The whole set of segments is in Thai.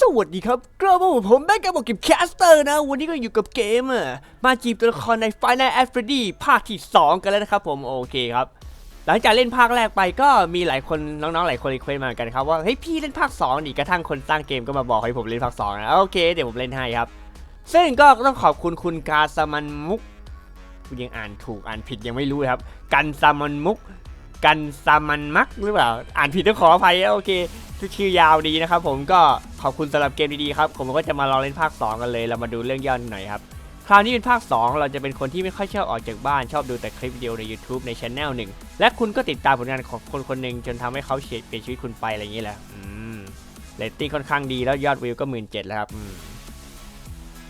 สวัสดีครับกระผมผมแบงค์กับกิบแคสเตอร์นะ วันนี้ก็อยู่กับเกมอะมาจีบตัวละครใน Final a f r e d y ภาคที่ 2 กันแล้วนะครับผมโอเคครับ หลังจากเล่นภาคแรกไปก็มีหลายคนน้องๆ หลายคนรีเควสมาเหมือนกันครับว่าเฮ้ยพี่เล่นภาค2ดิกระทั่งคนสร้างเกมก็มาบอกให้ผมเล่นภาค2นะโอเคเดี๋ยวผมเล่นให้ครับ ซึ่งก็ต้องขอบคุณคุณกาสมันมุกกูยังอ่านถูกอ่านผิดยังไม่รู้ครับ กันซามันมุก กันซามันมักหรือเปล่าอ่านผิดต้องขออภัยโอเค ชื่อยาวดีนะครับผมก็ขอบคุณสำหรับเกมดีๆครับผมก็จะมาลองเล่นภาค 2 กันเลยเรามาดูเรื่องย่อหน่อยครับคราวนี้เป็นภาค 2 เราจะเป็นคนที่ไม่ค่อยชอบออกจากบ้านชอบดูแต่คลิปวิดีโอใน YouTube ในช anel หนึ่ง และคุณก็ติดตามผลงานของคนคนหนึ่งจนทำให้เขาเปลี่ยนชีวิตคุณไปอะไรอย่างนี้แหละอืมเรตติ้งค่อนข้างดีแล้วยอดวิวก็หมื่นเจ็ดแล้วครับ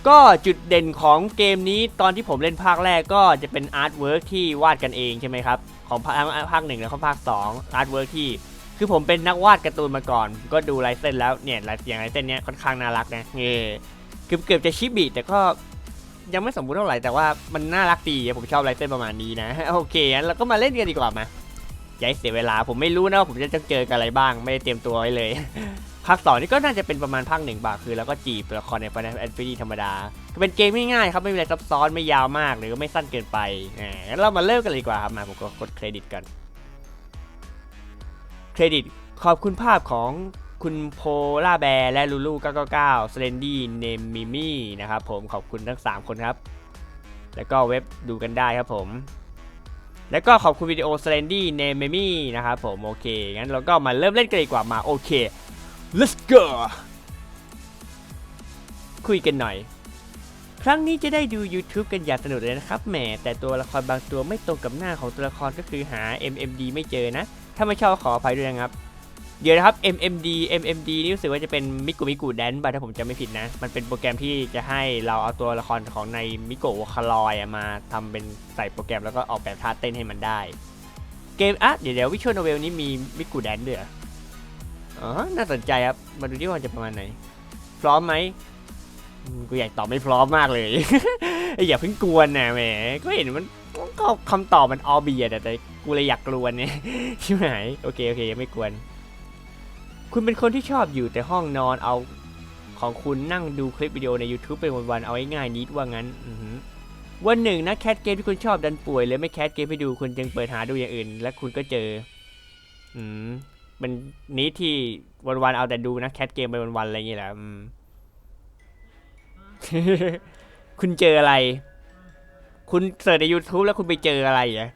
ก็จุดเด่นของเกมนี้ตอนที่ผมเล่นภาคแรกก็จะเป็นอาร์ตเวิร์กที่วาดกันเองใช่ไหมครับของภาคภาคหนึ่งแล้วก็ภาค2อาร์ตเวิร์กที่ คือผมเป็นนักวาดการ์ตูนมาก่อน ก็ดูลายเส้นแล้วเนี่ยลายอย่างลายเส้นเนี้ยค่อนข้างน่ารักนะเออเกือบเกือบจะชิบิแต่ก็ยังไม่สมบูรณ์เท่าไหร่แต่ว่ามันน่ารักดีผมชอบลายเส้นประมาณนี้นะโอเคงั้นเราก็มาเล่นกันดีกว่ามาอย่าเสียเวลาผมไม่รู้นะว่าผมจะต้องเจอกับอะไรบ้าง ไม่ได้เตรียมตัวไว้เลยภาคสองนี่ก็น่าจะเป็นประมาณภาคหนึ่งบาทคือแล้วก็จีบตัวละครใน Final Fantasy ธรรมดา ก็เป็นเกมง่ายๆครับไม่มีอะไรซับซ้อนไม่ยาวมากหรือก็ไม่สั้นเกินไปอ่างั้นเรามาเริ่มกันเลยดีกว่าครับมาผมก็กดเครดิตกัน เครดิต ขอบคุณภาพของคุณโพล่าแบร์และลูลู999 s l e n d y เนมมิมี่นะครับผมขอบคุณทั้ง 3 คนครับ แล้วก็เว็บดูกันได้ครับผม แล้วก็ขอบคุณวิดีโอ s l e n d y เนมมิมี่นะครับผมโอเค งั้นเราก็มาเริ่มเล่นกันดีกว่ามาโอเค let's go คุยกันหน่อย ครั้งนี้จะได้ดู YouTube กันอย่างสนุกเลยนะครับแหมแต่ตัวละครบางตัวไม่ตรงกับหน้าของตัวละครก็คือหา MMD ไม่เจอนะ ถ้าไม่ชอบขออภัยด้วยนะครับ เดี๋ยวนะครับ MMD MMD นี่รู้สึกว่าจะเป็นมิกุมิกุแดนบาถ้าผมจำไม่ผิดนะ มันเป็นโปรแกรมที่จะให้เราเอาตัวละครของในมิโกะคาลอยมาทำเป็นใส่โปรแกรมแล้วก็ออกแบบท่าเต้นให้มันได้ เกมอะเดี๋ยวเดี๋ยววิชวลโนเวลนี้มีมิกุแดนด้วยเหรออ๋อน่าสนใจครับ มาดูที่ว่าจะประมาณไหน พร้อมไหมกูอยากตอบไม่พร้อมมากเลย อย่าเพิ่งกวนนะแหมก็เห็นมันก็คำตอบมันออเบียแต่แต่ กูเลยอยากกลวนเนี่ยชิบหายโอเคโอเคยังไม่กวน คุณเป็นคนที่ชอบอยู่แต่ห้องนอนเอาของคุณนั่งดูคลิปวิดีโอใน YouTube เป็นวันๆเอาง่ายๆนิดว่างั้นวันหนึ่งนะแคทเกมที่คุณชอบดันป่วยเลยไม่แคทเกมให้ดูคุณจึงเปิดหาดูอย่างอื่น และคุณก็เจอ อืมเป็นนี้ที่วันๆเอาแต่ดูนะแคทเกมไปวันๆอะไรอย่างเงี้ยแหละคุณเจออะไร คุณเสิร์ชใน YouTube แล้วคุณไปเจออะไรอะ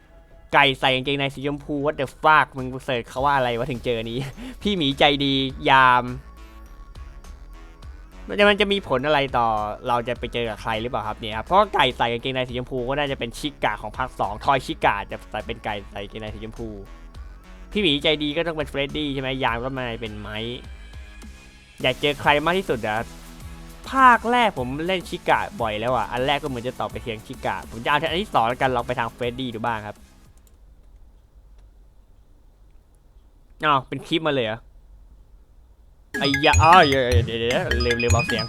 ไก่ใส่กางเกงในสีชมพูวัดเดอะฟากมึงเสิร์ชเขาว่าอะไรวะถึงเจอนี้ พี่หมีใจดียามมันจะมันจะมีผลอะไรต่อเราจะไปเจอกับใครหรือเปล่าครับเนี่ยครับเพราะไก่ใส่กางเกงในสีชมพูก็น่าจะเป็นชิกาของภาคสองทอยชิกาจะใส่เป็นไก่ใส่กางเกงในสีชมพู พี่หมีใจดีก็ต้องเป็นเฟรดดี้ใช่ไหมยามก็มาเป็นไม้อยากเจอใครมากที่สุดอะภาคแรกผมเล่นชิกาบ่อยแล้วอะอันแรกก็เหมือนจะตอบไปเทียงชิกาผมจะเอาอันที่สองแล้วกันลองไปทางเฟรดดี้ดูบ้างครับ อ้าวเป็นคลิปมาเลยเหรอไอ้ยะอ้าวเดี๋ยวเดี๋ยวเดี๋ยวเร็วเร็วเบาเสียง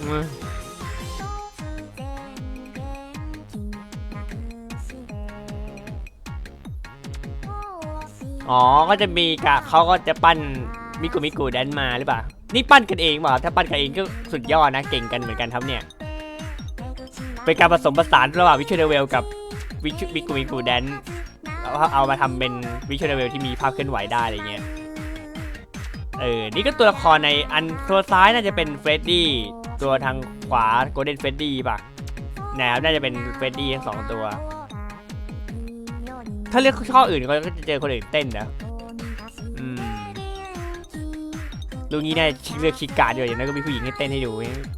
อื อ๋อ ก็จะมีกะเขาก็จะปั้นมิกุมิกุแดนมาหรือเปล่า นี่ปั้นกันเองเปล่า ถ้าปั้นกันเองก็สุดยอดนะ เก่งกันเหมือนกันครับเนี่ย เป็นการผสมผสานระหว่างวิชวลเวลกับวิชมิกุมิกุแดนแล้วก็เอามาทำเป็นวิชวลเวลที่มีภาพเคลื่อนไหวได้อะไรเงี้ย เออ นี่ก็ตัวละครในอันตัวซ้ายน่าจะเป็นเฟรดดี้ ตัวทางขวาโกลเด้นเฟรดดี้ป่ะแนวน่าจะเป็นเฟรดดี้ทั้งสองตัว ถ้าเลือกช่ออื่นก็จะเจอคนอื่นเต้นนะอืมลุงนี้น่าจะเลือกชิกาด้วยอย่างนั้นก็มีผู้หญิงให้เต้นให้ดู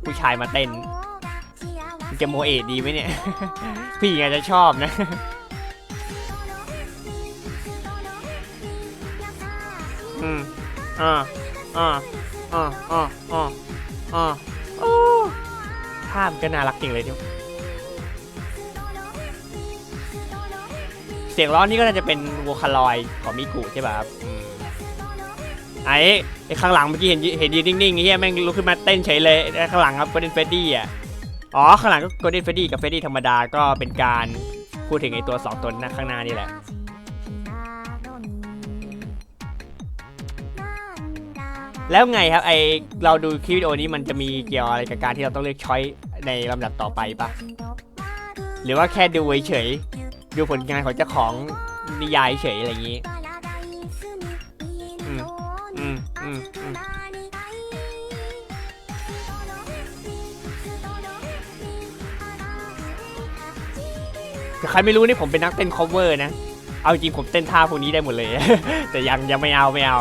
ผู้ชายมาเต้นมันจะโมเอะดีไหมเนี่ย ผู้หญิงอาจจะชอบนะอืมอ่าอ่าอ่าอ่าอ่าอ่าโอ้ภาพมันก็น่ารักจริงเลยทีเดียว เสียงร้องนี่ก็น่าจะเป็นโวคาลอยของมิกุใช่ป่ะครับไอ้ไอ้ข้างหลังเมื่อกี้เห็นเห็นยืนนิ่งๆเหี้ยแม่งลุกขึ้นมาเต้นเฉยเลยไอ้ข้างหลังครับ Golden Freddy อะอ๋อข้างหลังก็ Golden Freddy กับ Freddy ธรรมดาก็เป็นการพูดถึงไอ้ตัวสองตนนะข้างหน้านี่แหละแล้วไงครับไอเราดูคลิปวิดีโอนี้มันจะมีเกี่ยวอะไรกับการที่เราต้องเลือกช้อยในลำดับต่อไปปะหรือว่าแค่ดูเฉย ดูผลงานของเจ้าของนิยายเฉยอะไรอย่างนี้อืมอืมอืมอืมแต่ใครไม่รู้นี่ผมเป็นนักเต้น cover นะ เอาจริงผมเต้นท่าพวกนี้ได้หมดเลย แต่ยังยังไม่เอาไม่เอา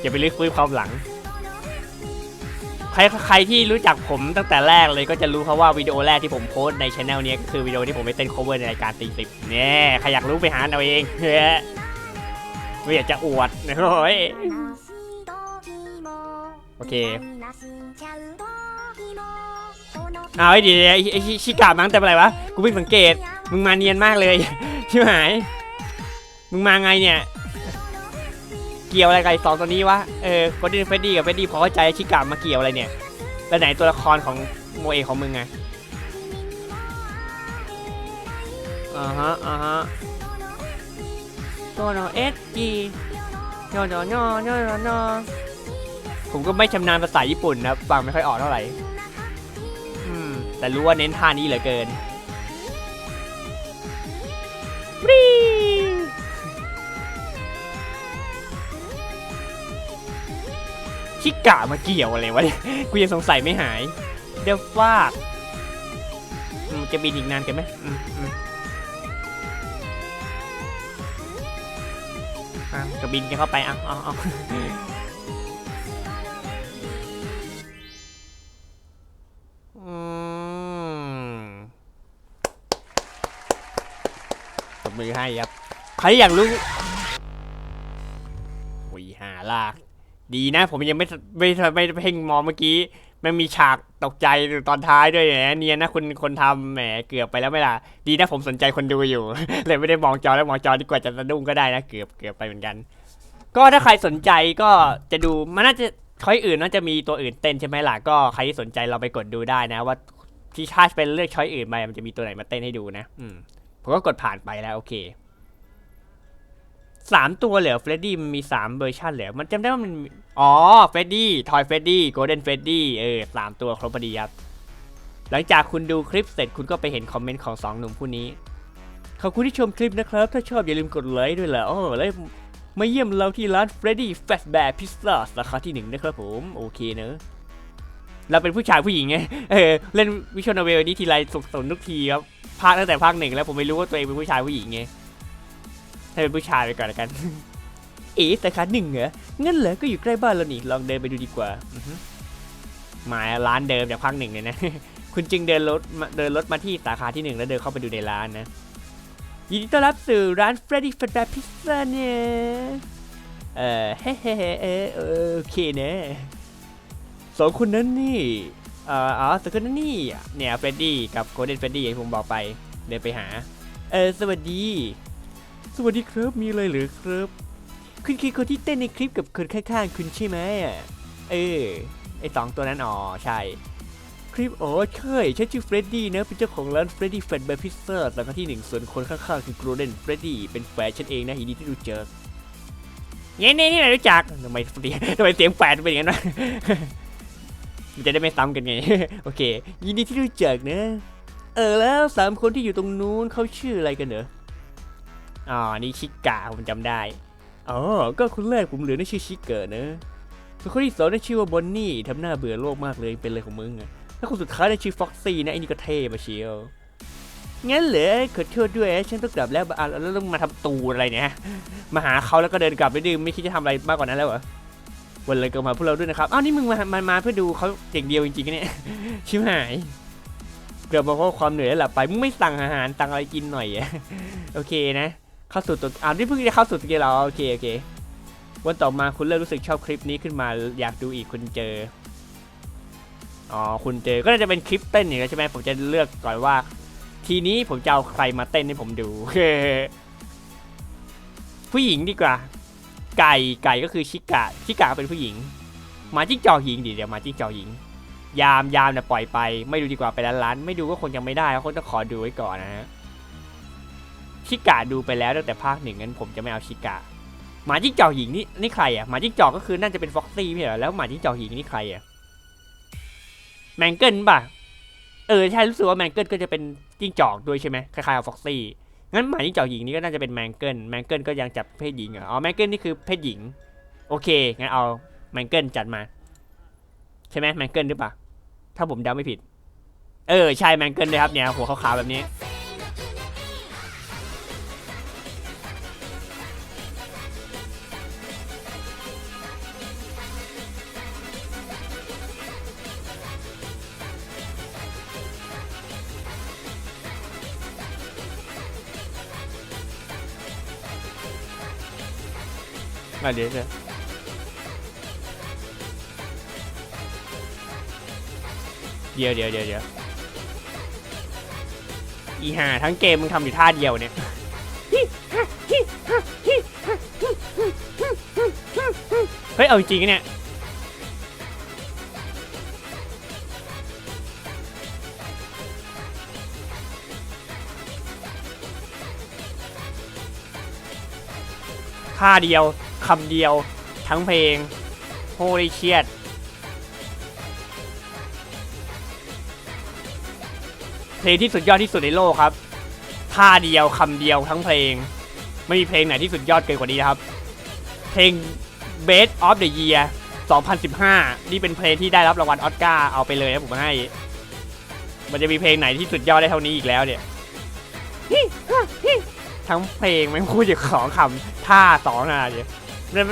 อย่าไปลึกฟื้นความหลัง ใครใครที่รู้จักผมตั้งแต่แรกเลยก็จะรู้เพราะว่าวิดีโอแรกที่ผมโพสในช anel นี้ก็คือวิดีโอที่ผมไปเต้น cover ในรายการตีสิบเนี่ยใครอยากรู้ไปหาเอาเองเฮ้ยไม่อยากจะอวดโอ้ยโอเคเอาไอ้ดีไอ้ไอ้ชิกามั้งแต่อะไรวะ กูเพิ่งสังเกต มึงมาเนียนมากเลยชิบหายมึงมาไงเนี่ย เกี่ยวอะไรกับไอ้สองตัวนี้วะ เออโกลเด้นเฟดดี้กับเฟดดี้พอเข้าใจชิกามาเกี่ยวอะไรเนี่ย แล้วไหนตัวละครของโมเอะของมึงไง อ่าฮะ อ่าฮะตัวโนเอสจีโนโนโนโนโนโนผมก็ไม่ชำนาญภาษาญี่ปุ่นนะฟังไม่ค่อยออกเท่าไหร่ อืม แต่รู้ว่าเน้นท่านี้เหลือเกินปรี ชิกะมาเกี่ยวอะไรวะเนี่ยกูยังสงสัยไม่หาย เดี๋ยวฟากอืมจะบินอีกนานกันไหมอืมอืมอะก็บินกันเข้าไปอะเอาเอาอืมตบมือให้ครับ ใครอยากรู้วิหาลาก ดีนะ ผมยังไม่ไม่ไม่เพ่งมองเมื่อกี้ มันมีฉากตกใจตอนท้ายด้วยแหมเนียนนะคุณคนทำแหมเกือบไปแล้วไม่ล่ะ ดีนะผมสนใจคนดูอยู่ เลยไม่ได้มองจอแล้วมองจอดีกว่าจะสะดุ้งก็ได้นะเกือบเกือบไปเหมือนกัน ก็ถ้าใครสนใจก็จะดูมันน่าจะช้อยอื่นน่าจะมีตัวอื่นเต้นใช่ไหมล่ะก็ใครที่สนใจเราไปกดดูได้นะ ว่าที่ถ้าเป็นเลือกช้อยอื่นไปมันจะมีตัวไหนมาเต้นให้ดูนะ อืมผมก็กดผ่านไปแล้วโอเค สามตัวเหลือเฟรดดี้มันมีสามเวอร์ชันเหลือมันจำได้ว่ามันอ๋อเฟรดดี้ทอยเฟรดดี้โกลเด้นเฟรดดี้เออสามตัวครบพอดีครับ หลังจากคุณดูคลิปเสร็จคุณก็ไปเห็นคอมเมนต์ของสองหนุ่มผู้นี้ ขอบคุณที่ชมคลิปนะครับ ถ้าชอบอย่าลืมกดไลค์ด้วยแหละอ๋อแล้วมาเยี่ยมเราที่ร้าน Freddy Fazbear Pizza สาขาที่หนึ่งนะครับผม โอเคเนอะเราเป็นผู้ชายผู้หญิงไงเออเล่นวิชวลนเวลนี้ทีไรสุขสนทุกทีครับภาคตั้งแต่ภาคหนึ่งแล้วผมไม่รู้ว่าตัวเองเป็นผู้ชายผู้หญิงไง ให้เป็นผู้ชายไปก่อนละกัน เอ๋สาขาหนึ่งเหรองั้นเหรอก็อยู่ใกล้บ้านเรานี่ลองเดินไปดูดีกว่ามาร้านเดิมจากภาคหนึ่งเลยนะ คุณจึงเดินรถมาเดินรถมาที่สาขาที่หนึ่งแล้วเดินเข้าไปดูในร้านนะยินดีต้อนรับสู่ร้าน Freddy Fazbear Pizza เนี่ยเออเฮ้เฮ้เออโอเคนะสองคนนั้นนี่เอ่ออ๋อสองคนนั้นนี่เนี่ยเฟรดดี้กับโกลเด้นเฟรดดี้อย่างผมบอกไป เดินไปหา เออสวัสดี สวัสดีครับมีอะไรหรือครับ คุณคือคนที่เต้นในคลิปกับคนข้างๆคุณใช่ไหมอะเออไอสองตัวนั้นอ๋อใช่ คลิปอ๋อใช่ฉันชื่อเฟรดดี้นะเป็นเจ้าของร้านเฟรดดี้แฟนแบร์พิซซ่าสาขาที่หนึ่งส่วนคนข้างๆคือโกลเด้นเฟรดดี้เป็นแฟนฉันเองนะยินดีที่รู้จักเย้นี่นี่ไหนรู้จักทำไมเสียงทำไมเสียงแฟนเป็นอย่างนั้นวะมันจะได้ไม่ซ้ำกันไง โอเค ยินดีที่รู้จักนะ เออแล้วสามคนที่อยู่ตรงนู้นเขาชื่ออะไรกันเหรอ อ๋อ นี่ชิกาผมจำได้ อ๋อ ก็คนแรกผมเหลือนี่ชื่อชิเกะนะส่วนคนที่สองนี่ชื่อว่าบอนนี่ทำหน้าเบื่อโลกมากเลยเป็นเลยของมึงอะแล้วคนสุดท้ายนี่ชื่อฟ็อกซี่นะไอ้นี่ก็เท่มาเชียว งั้นเหรอขอโทษด้วย ฉันต้องกลับแล้วอะแล้วต้องมาทำตูอะไรเนี่ย มาหาเขาแล้วก็เดินกลับไปดื้อไม่คิดจะทำอะไรมากกว่านั้นแล้วเหรอวันเลยก็มาพวกเราด้วยนะครับ อ้าวนี่มึงมามามาเพื่อดูเขาอย่างเดียวจริงๆนเนี่ย ชิบหาย เกือบมาเพราะความเหนื่อยแล้วหลับไป มึงไม่สั่งอาหารสั่งอะไรกินหน่อยอะโอเคนะ เข้าสู่ตัวอ่านี่เพิ่งจะเข้าสู่ตัวเกมเราโอเคโอเควันต่อมาคุณเริ่มรู้สึกชอบคลิปนี้ขึ้นมาอยากดูอีกคุณเจออ๋อคุณเจอก็น่าจะเป็นคลิปเต้นอย่างนี้ใช่ไหมผมจะเลือกก่อนว่า ทีนี้ผมจะเอาใครมาเต้นให้ผมดูผู้หญิงดีกว่า ไก่ไก่ก็คือชิกะชิกะเป็นผู้หญิง มาจิ้งจอกหญิงดิเดี๋ยวมาจิ้งจอกหญิง ยามยามเนี่ยปล่อยไป ไม่ดูดีกว่าไปร้านร้านไม่ดูก็คงยังไม่ได้คงต้องขอดูไว้ก่อนนะฮะ ชิกะดูไปแล้วตั้งแต่ภาคหนึ่งงั้นผมจะไม่เอาชิกะหมาจิ้งจอกหญิงนี่นี่ใครอะหมาจิ้งจอกก็คือน่าจะเป็นฟ็อกซี่ไม่ใช่เหรอแล้วหมาจิ้งจอกหญิงนี่ใครอะแมงเกิลป่ะเออใช่รู้สึกว่าแมงเกิลก็จะเป็นจิ้งจอกด้วยใช่ไหมคล้ายๆกับฟ็อกซี่งั้นหมาจิ้งจอกหญิงนี่ก็น่าจะเป็นแมงเกิลแมงเกิลก็ยังจับเพศหญิงเหรออ๋อแมงเกิลนี่คือเพศหญิง โอเคงั้นเอาแมงเกิลจัดมา ใช่ไหมแมงเกิลหรือเปล่าถ้าผมเดาไม่ผิด เออใช่แมงเกิลเลยครับเนี่ยหัวขาวๆแบบนี้ มาเดี๋ยวเดี๋ยวเดี๋ยวเดี๋ยวเดี๋ยวเดี๋ยวอีห่าทั้งเกมมึงทำอยู่ท่าเดียวเนี่ยเฮ้ยเอาจริงเนี่ยท่าเดียว คำเดียวทั้งเพลงโฮลิเชียดเพลงที่สุดยอดที่สุดในโลกครับท่าเดียวคำเดียวทั้งเพลง ไม่มีเพลงไหนที่สุดยอดเกินกว่านี้ครับ เพลง Best of the Year 2015 นี่เป็นเพลงที่ได้รับรางวัลออสการ์เอาไปเลยนะผมให้ มันจะมีเพลงไหนที่สุดยอดได้เท่านี้อีกแล้วเนี่ยทั้งเพลงไมันพูดอยู่สองคำท่าสองนาที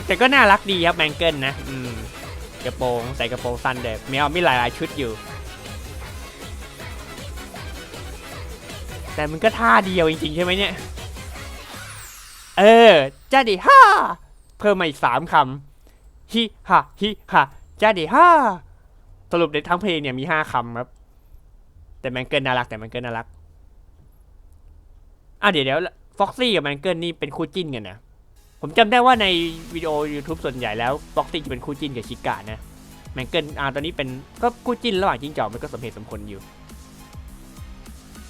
แต่ก็น่ารักดีครับแมงเกิลนะอืมกระโปรงใส่กระโปรงสั้นเด็มีเอามีหลายๆชุดอยู่ แต่มันก็ท่าเดียวจริงๆใช่ไหมเนี่ย เออจ้าดิฮ่าเพิ่มมาอีกสามคำฮิฮะฮิฮะจ้าดิฮ่าสรุปในทั้งเพลงเนี่ยมีห้าคำครับ แต่แมงเกิลน่ารักแต่แมงเกิลน่ารักอะเดี๋ยวเดี๋ยวฟ็อกซี่กับแมงเกิลนี่เป็นคู่จิ้นกันนะ ผมจำได้ว่าในวิดีโอ YouTube ส่วนใหญ่แล้วฟ็อกซี่จะเป็นคู่จิ้นกับชิกานะแมงเกิลอ่าตอนนี้เป็นก็คู่จิ้นระหว่างจิ้งจอกมันก็สมเหตุสมผลอยู่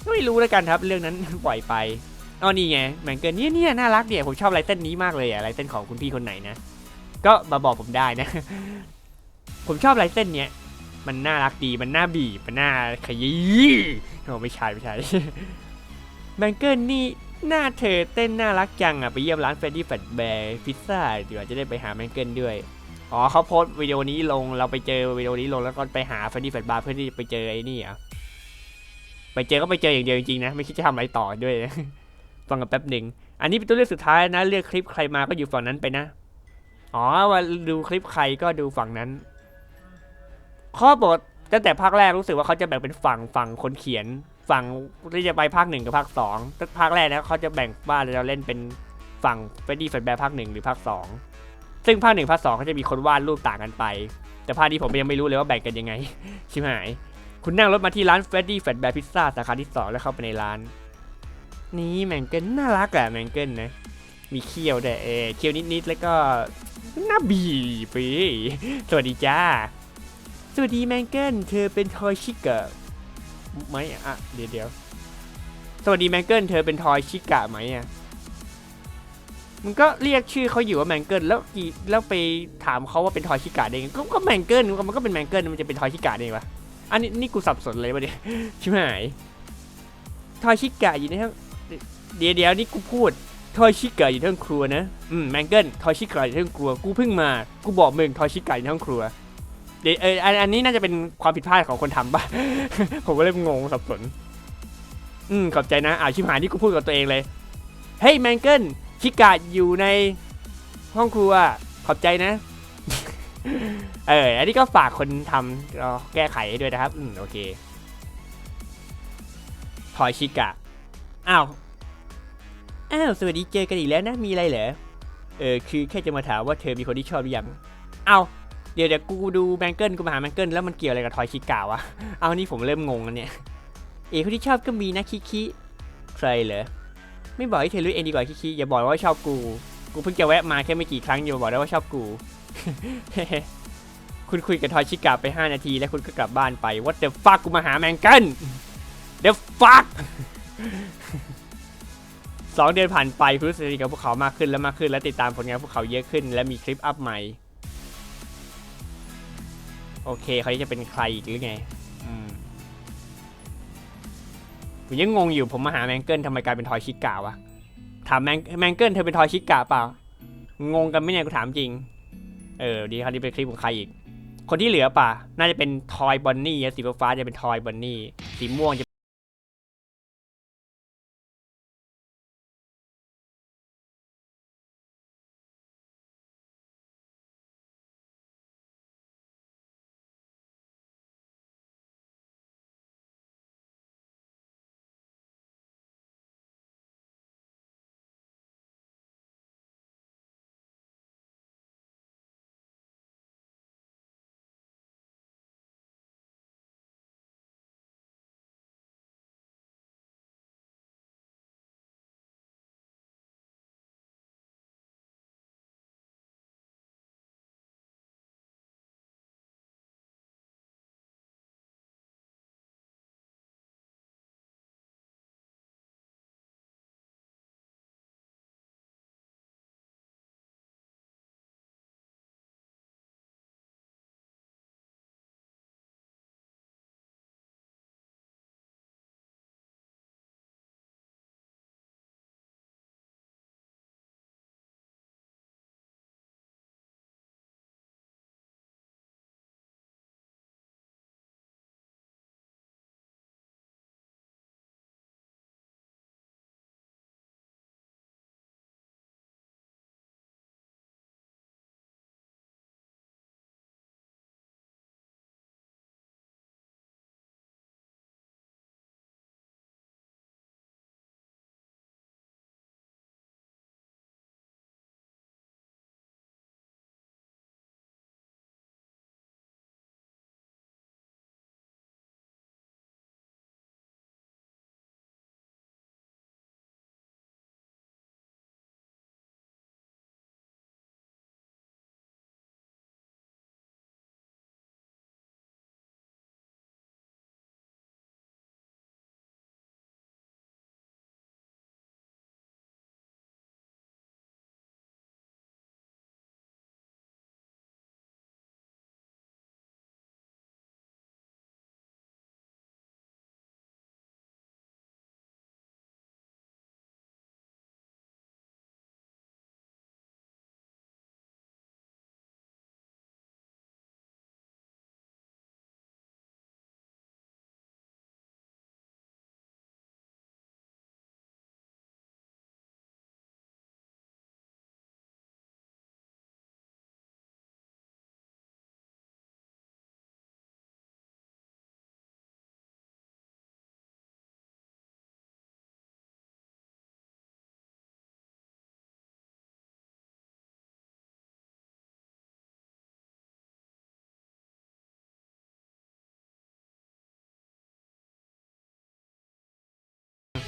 ไม่รู้แล้วกันครับ เรื่องนั้นปล่อยไปอ๋อนี่ไงแมงเกิลเนี่ยเนี่ยน่ารักเดี๋ยผมชอบลายเส้นนี้มากเลยอะลายเส้นของคุณพี่คนไหนนะก็มาบอกผมได้นะ ผมชอบลายเส้นเนี้ยมันน่ารักดีมันน่าบีบมันน่าขยี้โอ้ไม่ใช่ไม่ใช่แมงเกิลนี่ หน้าเธอเต้นน่ารักจังอะไปเยี่ยมร้านเฟรดดี้แฟตแบร์พิซซ่าเดี๋ยวจะได้ไปหาแมงเกิลด้วยอ๋อเขาโพสต์วิดีโอนี้ลงเราไปเจอวิดีโอนี้ลงแล้วก็ไปหาเฟรดดี้แฟตบาร์เพื่อที่ไปเจอไอ้นี่อะไปเจอก็ไปเจออย่างเดียวจริงๆนะไม่คิดจะทำอะไรต่อด้วยฟังกันแป๊บหนึ่งอันนี้เป็นตัวเลือกสุดท้ายนะเลือกคลิปใครมาก็อยู่ฝั่งนั้นไปนะอ๋อว่าดูคลิปใครก็ดูฝั่งนั้น ข้อบทตั้งแต่ภาคแรกรู้สึกว่าเขาจะแบ่งเป็นฝั่งฝั่งคนเขียน ฝั่งที่จะไปภาคหนึ่งกับภาคสองแต่ภาคแรกนะเขาจะแบ่งว่าเราเล่นเป็นฝั่งเฟดดี้แฟนแบร์ภาคหนึ่งหรือภาคสองซึ่งภาคหนึ่งภาคสองเขาจะมีคนวาดรูปต่างกันไป แต่ภาคนี้ผมยังไม่รู้เลยว่าแบ่งกันยังไง ชิบหาย คุณนั่งรถมาที่ร้านเฟดดี้แฟนแบร์พิซซ่าสาขาที่สองแล้วเข้าไปในร้าน นี่แมงเกิลน่ารักอะแมงเกิลนะมีเขี้ยวด้วยเอเขี้ยวนิดๆแล้วก็หน้าบีบสวัสดีจ้าสวัสดีแมงเกิลเธอเป็นทอยชิกะ ไหมอะเดี๋ยวเดี๋ยวสวัสดีแมงเกิลเธอเป็นทอยชิกะไหมอะมันก็เรียกชื่อเขาอยู่ว่าแมงเกิลแล้วกี่แล้วไปถามเขาว่าเป็นทอยชิกะได้ไงก็ก็แมงเกิลมันก็เป็นแมงเกิลมันจะเป็นทอยชิกะได้ไงวะอันนี้นี่กูสับสนเลยวะเนี่ยชิบหายทอยชิกะอยู่ในห้องเดี๋ยวเดี๋ยวนี่กูพูดทอยชิกะอยู่ในห้องครัวนะอืมแมงเกิลทอยชิกะอยู่ในห้องครัวกูเพิ่งมากูบอกมึงทอยชิกะอยู่ในห้องครัว เดี๋ยวเอออันนี้น่าจะเป็นความผิดพลาดของคนทำป่ะ ผมก็เลยงงสับสน อืมขอบใจนะอ่าชิมหายที่กูพูดกับตัวเองเลย เฮ้ยแมงเกิลชิกะอยู่ในห้องครัว ขอบใจนะ เออ อันนี้ก็ฝากคนทำเราแก้ไขให้ด้วยนะครับ อืมโอเคทอยชิกะ อ้าว อ้าว สวัสดีเจอกันอีกแล้วนะ มีอะไรเหรอ เออ คือแค่จะมาถามว่าเธอมีคนที่ชอบหรือยังอ้าว เดี๋ยวเดี๋ยวกูดูแมงเกิลกูมาหาแมงเกิลแล้วมันเกี่ยวอะไรกับทอยชิกาวะ เอานี่ผมเริ่มงงแล้วเนี่ย เอคนที่ชอบก็มีนะคิคิใครเหรอ ไม่บอกให้เธอรู้เองดีกว่าคิคิอย่าบอกว่าชอบกู กูเพิ่งจะแวะมาแค่ไม่กี่ครั้งอยู่บอกได้ว่าชอบกู คุณคุยกับทอยชิกาไป 5 นาที แล้วคุณก็กลับบ้านไป What the fuck กูมาหาแมงเกัน The fuck สองเดือนผ่านไปคุณรู้สึกดีกับพวกเขามากขึ้นและมากขึ้นและติดตามผลงานพวกเขาเยอะขึ้น และมีคลิปอัพใหม่ โอเคเขาจะเป็นใครอีกหรือไงอืมผมยังงงอยู่ผมมาหาแมงเกิลทำไมกลายเป็นทอยชิกาวะถามแมงแมงเกิลเธอเป็นทอยชิกาเปล่างงกันไหมเนี่ยกูถามจริง เออดีครับนี่เป็นคลิปของใครอีก คนที่เหลือป่ะน่าจะเป็นทอยบอนนี่สีฟ้าๆจะเป็นทอยบอนนี่สีม่วงจะ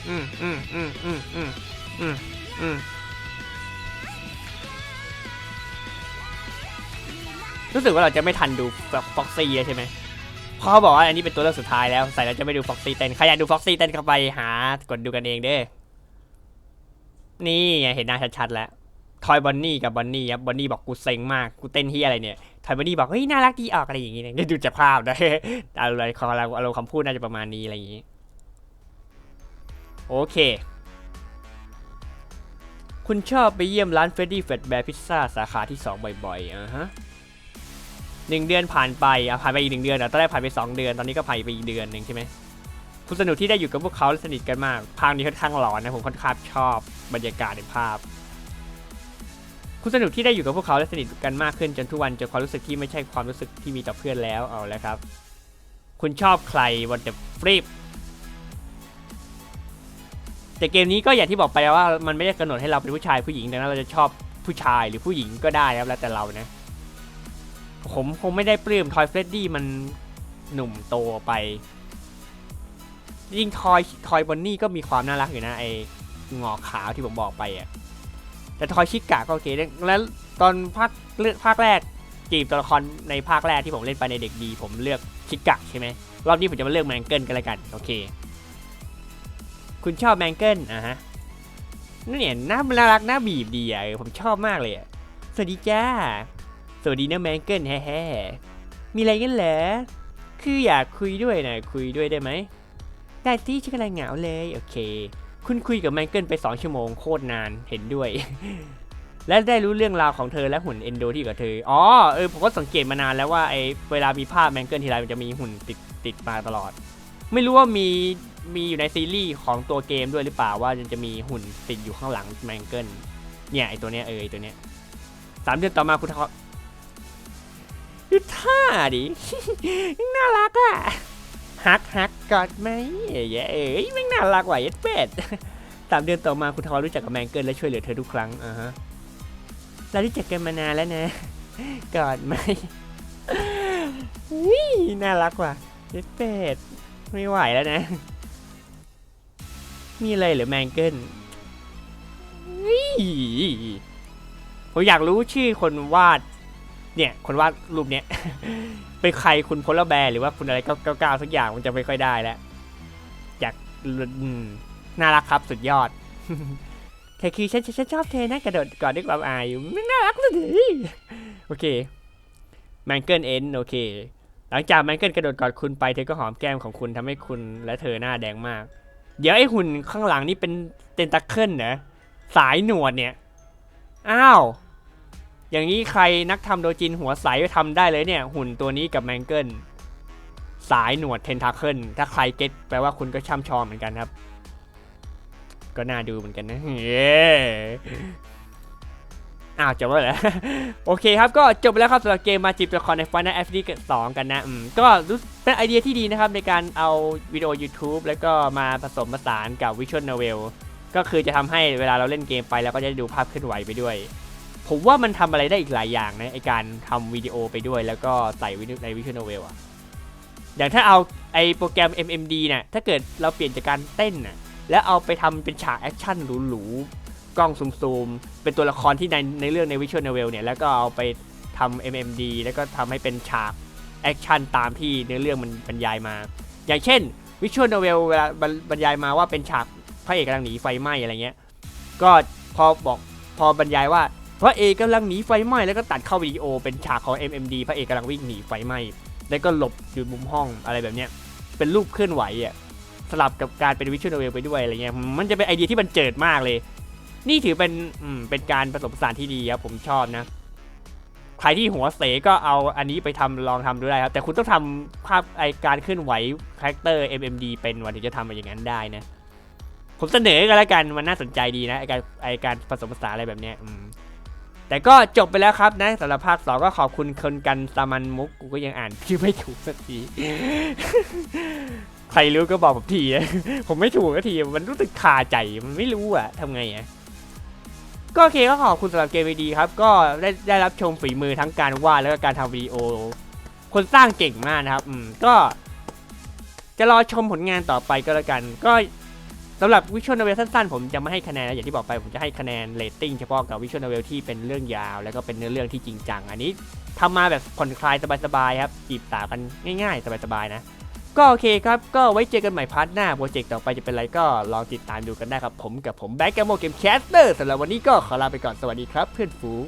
อืมอืมอืมอืมอืมอืมอืมรู้สึกว่าเราจะไม่ทันดูแบบฟ็อกซี่ใช่ไหมเพราะเขาบอกว่าอันนี้เป็นตัวเลือกสุดท้ายแล้ว ใส่แล้วจะไม่ดูฟ็อกซี่เต้นใครอยากดูฟ็อกซี่เต้นเข้าไปหากดดูกันเองเด้อ นี่ไงเห็นหน้าชัดๆแล้วทอยบอนนี่กับบอนนี่ครับบอนนี่บอกกูเซ็งมากกูเต้นที่อะไรเนี่ยทอยบอนนี่บอกเฮ้ยน่ารักดีออกอะไรอย่างงี้เนี่ยได้ดูจากภาพนะอะไรคอเราอารมณ์คำพูดน่าจะประมาณนี้อะไรอย่างงี้ โอเค คุณชอบไปเยี่ยมร้านเฟรดดี้เฟดแบร์พิซซ่าสาขาที่ 2 บ่อยๆอะฮะหนึ่งเดือนผ่านไปอะผ่านไปอีกหนึ่งเดือนอะตอนแรกผ่านไป 2 เดือน ตอนนี้ก็ผ่านไปอีกเดือนหนึ่งใช่ไหมคุณสนุกที่ได้อยู่กับพวกเขาและสนิทกันมาก ภาพนี้ค่อนข้างหลอนนะผมค่อนข้างชอบบรรยากาศในภาพ คุณสนุกที่ได้อยู่กับพวกเขาและสนิทกันมากขึ้นจนทุกวันจนความรู้สึกที่ไม่ใช่ความรู้สึกที่มีต่อเพื่อนแล้วเอาแล้วครับ คุณชอบใครวันเดอฟรี แต่เกมนี้ก็อย่างที่บอกไปว่ามันไม่ได้กำหนดให้เราเป็นผู้ชายผู้หญิงดังนั้นเราจะชอบผู้ชายหรือผู้หญิงก็ได้ครับแล้วแต่เรานะ ผมคงไม่ได้ปลื้มทอยเฟรดดี้มันหนุ่มโตไปจริงทอยทอยบอนนี่ก็มีความน่ารักอยู่นะไองอกขาวที่ผมบอกไปอะแต่ทอยชิกะก็โอเคแล้วตอนภาคเลือกภาคแรกจีบตัวละครในภาคแรกที่ผมเล่นไปในเด็กดี ผมเลือกชิกะใช่ไหมรอบนี้ผมจะมาเลือกแมงเกิลกันละกันโอเค คุณชอบแมงเกิลอะฮะนี่นเนี่ยน้าน่ารักน้าบีบดีอะผมชอบมากเลยอะสวัสดีจ้า สวัสดีนะแมงเกิลแฮ่ๆมีอะไรกันเหรอคืออยากคุยด้วยนะคุยด้วยได้ไหมได้ที่ฉันกำลังเหงาเลยโอเค คุณคุยกับแมงเกิลไป 2 ชั่วโมงโคตรนานเห็นด้วย และได้รู้เรื่องราวของเธอและหุ่นเอนโดที่กับเธออ๋อเออผมก็สังเกตมานานแล้วว่าไอเวลามีภาพแมงเกิลทีไรมันจะมีหุ่นติดติดมาตลอด ไม่รู้ว่ามี มีอยู่ในซีรีส์ของตัวเกมด้วยหรือเปล่าว่าจะมีหุ่นติดอยู่ข้างหลังแมงเกิลเนี่ยไอตัวเนี้ยเออไอตัวเนี้ยสามเดือนต่อมาคุณทอดูท่าดิ น่ารักอะฮักฮักกอดไหมเอ้ยเอ้ยแม่งน่ารักว่ะเย็ดเป็ดสามเดือนต่อมาคุณทอรู้จักกับแมงเกิลและช่วยเหลือเธอทุกครั้งอ่าฮะเรารู้จักกันมานานแล้วนะกอดไหมวิน่ารักว่ะเย็ดเป็ดไม่ไหวแล้วนะ มีอะไรหรือแมงเกิลวิผมอยากรู้ชื่อคนวาด เนี่ย คนวาดรูปเนี้ย เป็นใครคุณพลแบร์หรือว่าคุณอะไรเก้าเก้าสักอย่างมันจะไม่ค่อยได้แล้วอยากน่ารักครับสุดยอดแค่คือฉันฉันชอบเธอนะกระโดดก่อนด้วยความอายอยู่ไม่น่ารักเลยโอเคแมงเกิลเอ็นโอเค หลังจากแมงเกิลกระโดดกอดคุณไปเธอก็หอมแก้มของคุณทำให้คุณและเธอหน้าแดงมาก เดี๋ยวไอ้หุ่นข้างหลังนี่เป็นเตนตาเคิลนะสายหนวดเนี่ย อ้าว อย่างนี้ใครนักทำโดจินหัวใสก็ทำได้เลยเนี่ย หุ่นตัวนี้กับแมงเกิลสายหนวดเทนทาเคิลถ้าใครเก็ตแปลว่าคุณก็ช่ำชองเหมือนกันครับ ก็น่าดูเหมือนกันนะเฮ้ อ้าวจบแล้วเหรอโอเคครับก็จบไปแล้วครับสำหรับเกมมาจีบตัวละครใน Final Fantasy 2กันนะอืมก็รู้เป็นไอเดียที่ดีนะครับในการเอาวิดีโอ YouTube แล้วก็มาผสมผสานกับ Visual Novel ก็คือจะทำให้เวลาเราเล่นเกมไปแล้วก็จะได้ดูภาพเคลื่อนไหวไปด้วย ผมว่ามันทำอะไรได้อีกหลายอย่างนะไอการทำวิดีโอไปด้วย แล้วก็ใส่ใน Visual Novel อะอย่างถ้าเอาไอโปรแกรม MMD น่ะถ้าเกิดเราเปลี่ยนจากการเต้นน่ะแล้วเอาไปทำเป็นฉากแอคชั่นหรูๆ กล้องซูมๆ เป็นตัวละครที่ในในเรื่องใน Visual Novel เนี่ย แล้วก็เอาไปทำ MMD แล้วก็ทำให้เป็นฉากแอคชั่นตามที่เนื้อเรื่องมันบรรยายมา อย่างเช่น Visual Novel เวลาบรรบรรยายมาว่าเป็นฉากพระเอกกำลังหนีไฟไหม้อะไรเงี้ย ก็พอบอกพอบรรยายว่าพระเอกกำลังหนีไฟไหม้แล้วก็ตัดเข้าวิดีโอเป็นฉากของ MMD พระเอกกำลังวิ่งหนีไฟไหม้แล้วก็หลบอยู่มุมห้องอะไรแบบเนี้ยเป็นรูปเคลื่อนไหวอะสลับกับการเป็นวิชวลโนเวลไปด้วยอะไรเงี้ยมันจะเป็นไอเดียที่มันเจิดมากเลย นี่ถือเป็นอืมเป็นการผสมผสานที่ดีครับผมชอบนะ ใครที่หัวเสก็เอาอันนี้ไปทำลองทำดูได้ครับ แต่คุณต้องทำภาพไอการเคลื่อนไหวคาแรคเตอร์ MMD เป็นวันถึงจะทำอย่างนั้นได้นะ ผมเสนอกันแล้วกันมันน่าสนใจดีนะไอการไอการผสมผสานอะไรแบบเนี้ยอืมแต่ก็จบไปแล้วครับนะสำหรับภาคสองก็ขอบคุณคนกันสามันมุกกูก็ยังอ่านชื่อไม่ถูกสักที ใครรู้ก็บอกผมทีนะผมไม่ถูกสักที มันรู้สึกคาใจมันไม่รู้อะทำไงอะ ก็โอเคก็ขอบคุณสำหรับเกมดีครับ ก็ได้ได้รับชมฝีมือทั้งการวาดแล้วก็การทำวิดีโอ คนสร้างเก่งมากนะครับ อืมก็ จะรอชมผลงานต่อไปก็แล้วกัน ก็สำหรับวิชวลโนเวลสั้นๆ ผมจะไม่ให้คะแนนนะอย่างที่บอกไปผมจะให้คะแนนเรตติ้งเฉพาะกับวิชวลโนเวลที่เป็นเรื่องยาว แล้วก็เป็นเนื้อเรื่องที่จริงจัง อันนี้ทำมาแบบผ่อนคลายสบายๆครับจีบสาวกันง่ายๆ สบายๆนะ ก็โอเคครับ ก็ไว้เจอกันใหม่พาร์ทหน้าโปรเจกต์ต่อไปจะเป็นอะไรก็ลองติดตามดูกันได้ครับ ผมกับผมแบ็กแกมโมเกมแคสเตอร์สำหรับวันนี้ก็ขอลาไปก่อนสวัสดีครับเพื่อนฝูง